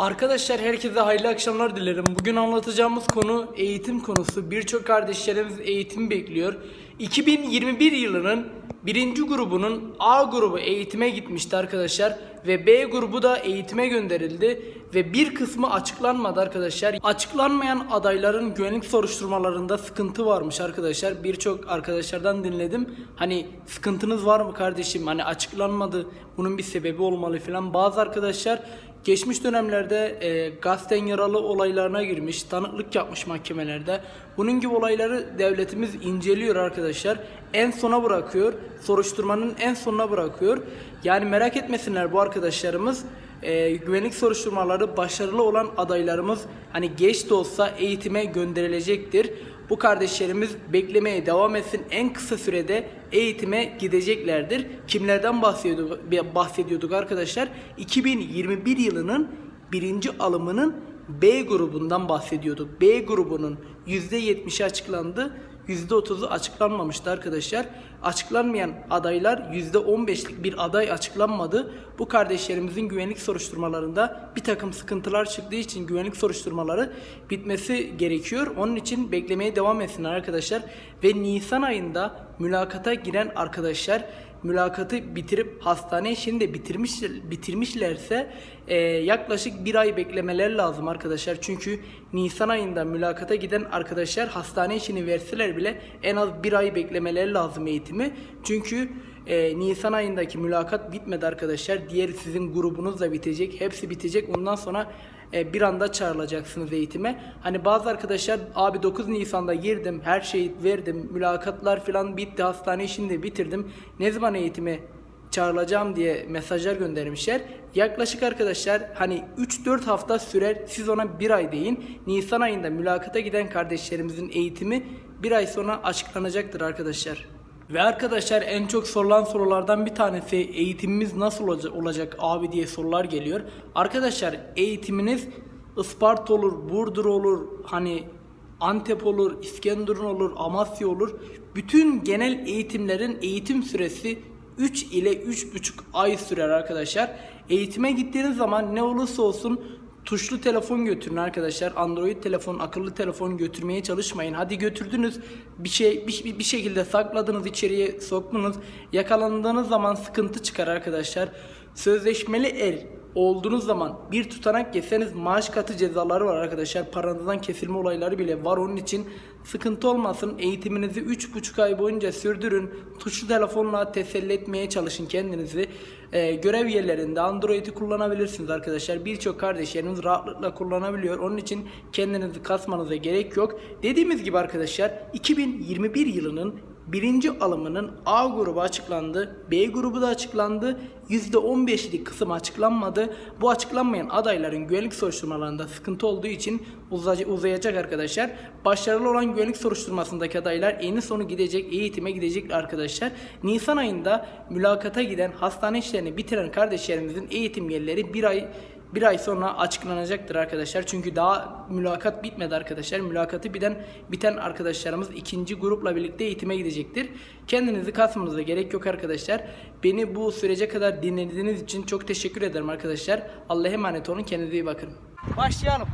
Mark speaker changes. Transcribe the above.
Speaker 1: Arkadaşlar herkese hayırlı akşamlar dilerim. Bugün anlatacağımız konu eğitim konusu. Birçok kardeşlerimiz eğitim bekliyor. 2021 yılının birinci grubunun A grubu eğitime gitmişti arkadaşlar. Ve B grubu da eğitime gönderildi. Ve bir kısmı açıklanmadı arkadaşlar. Açıklanmayan adayların güvenlik soruşturmalarında sıkıntı varmış arkadaşlar. Birçok arkadaşlardan dinledim. Hani sıkıntınız var mı kardeşim? Hani açıklanmadı. Bunun bir sebebi olmalı falan. Bazı arkadaşlar Geçmiş dönemlerde e, gazetten yaralı olaylarına girmiş, tanıklık yapmış mahkemelerde. Bunun gibi olayları devletimiz inceliyor arkadaşlar. En sona bırakıyor. Soruşturmanın en sonuna bırakıyor. Yani merak etmesinler bu arkadaşlarımız. E, güvenlik soruşturmaları başarılı olan adaylarımız hani geç de olsa eğitime gönderilecektir. Bu kardeşlerimiz beklemeye devam etsin. En kısa sürede eğitime gideceklerdir. Kimlerden bahsediyorduk, bahsediyorduk arkadaşlar? 2021 yılının birinci alımının B grubundan bahsediyorduk. B grubunun %70'i açıklandı. %30'u açıklanmamıştı arkadaşlar. Açıklanmayan adaylar %15'lik bir aday açıklanmadı. Bu kardeşlerimizin güvenlik soruşturmalarında bir takım sıkıntılar çıktığı için güvenlik soruşturmaları bitmesi gerekiyor. Onun için beklemeye devam etsinler arkadaşlar. Ve Nisan ayında mülakata giren arkadaşlar mülakatı bitirip hastane işini de bitirmiş, bitirmişlerse e, yaklaşık bir ay beklemeler lazım arkadaşlar. Çünkü Nisan ayında mülakata giden arkadaşlar hastane işini verseler bile en az bir ay beklemeleri lazım eğitimi. Çünkü e, Nisan ayındaki mülakat bitmedi arkadaşlar. Diğer sizin grubunuz da bitecek. Hepsi bitecek. Ondan sonra e, bir anda çağrılacaksınız eğitime. Hani bazı arkadaşlar abi 9 Nisan'da girdim, her şeyi verdim, mülakatlar falan bitti, hastane işini de bitirdim. Ne zaman eğitime çağrılacağım diye mesajlar göndermişler. Yaklaşık arkadaşlar hani 3-4 hafta sürer. Siz ona bir ay deyin. Nisan ayında mülakata giden kardeşlerimizin eğitimi bir ay sonra açıklanacaktır arkadaşlar. Ve arkadaşlar en çok sorulan sorulardan bir tanesi eğitimimiz nasıl olacak, abi diye sorular geliyor. Arkadaşlar eğitiminiz Isparta olur, Burdur olur, hani Antep olur, İskenderun olur, Amasya olur. Bütün genel eğitimlerin eğitim süresi 3 ile 3,5 ay sürer arkadaşlar. Eğitime gittiğiniz zaman ne olursa olsun tuşlu telefon götürün arkadaşlar. Android telefon, akıllı telefon götürmeye çalışmayın. Hadi götürdünüz bir şey bir, bir şekilde sakladınız içeriye soktunuz. Yakalandığınız zaman sıkıntı çıkar arkadaşlar. Sözleşmeli er olduğunuz zaman bir tutanak yeseniz maaş katı cezaları var arkadaşlar. Paranızdan kesilme olayları bile var. Onun için sıkıntı olmasın. Eğitiminizi 3,5 ay boyunca sürdürün. Tuşlu telefonla teselli etmeye çalışın kendinizi. Ee, görev yerlerinde Android'i kullanabilirsiniz arkadaşlar. Birçok kardeşleriniz rahatlıkla kullanabiliyor. Onun için kendinizi kasmanıza gerek yok. Dediğimiz gibi arkadaşlar 2021 yılının Birinci alımının A grubu açıklandı, B grubu da açıklandı. %15'lik kısım açıklanmadı. Bu açıklanmayan adayların güvenlik soruşturmalarında sıkıntı olduğu için uzay- uzayacak arkadaşlar. Başarılı olan güvenlik soruşturmasındaki adaylar en sonu gidecek, eğitime gidecek arkadaşlar. Nisan ayında mülakata giden, hastane işlerini bitiren kardeşlerimizin eğitim yerleri bir ay bir ay sonra açıklanacaktır arkadaşlar. Çünkü daha mülakat bitmedi arkadaşlar. Mülakatı biten, biten arkadaşlarımız ikinci grupla birlikte eğitime gidecektir. Kendinizi kasmanıza gerek yok arkadaşlar. Beni bu sürece kadar dinlediğiniz için çok teşekkür ederim arkadaşlar. Allah'a emanet olun. Kendinize iyi bakın. Başlayalım.